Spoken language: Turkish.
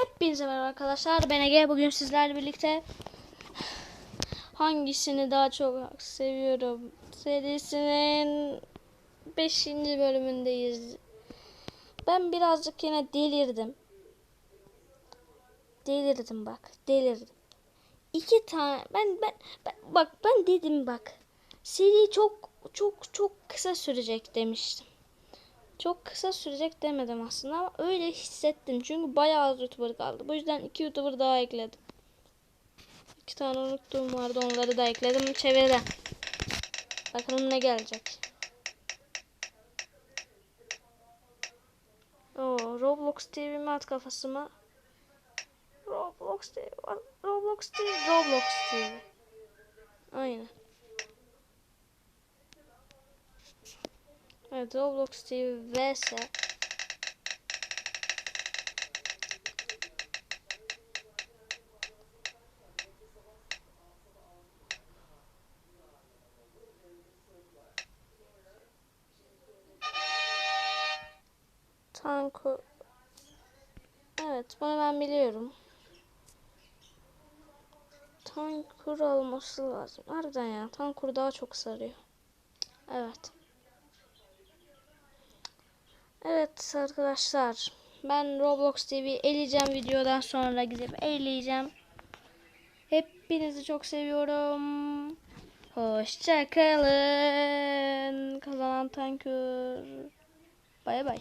Hepinize merhaba arkadaşlar. Ben Ege. Bugün sizlerle birlikte hangisini daha çok seviyorum serisinin 5. bölümündeyiz. Ben birazcık yine delirdim. Delirdim bak. Delirdim. İki tane ben ben, ben bak ben dedim bak. Seri çok çok çok kısa sürecek demiştim. Çok kısa sürecek demedim aslında ama öyle hissettim. Çünkü bayağı az YouTuber kaldı. Bu yüzden iki YouTuber daha ekledim. İki tane unuttuğum vardı onları da ekledim. Çevirde. Bakalım ne gelecek. Oo, Roblox TV mi at kafası mı? Roblox TV. Roblox TV. Roblox TV. Aynen. Evet Roblox TV vs Tanku Evet bunu ben biliyorum. Tankur olması lazım. Harbiden ya. Tankur daha çok sarıyor. Evet. Evet arkadaşlar. Ben Roblox TV eleyeceğim videodan sonra gidip eleyeceğim. Hepinizi çok seviyorum. Hoşçakalın. Kazanan Tankur. Bay bay.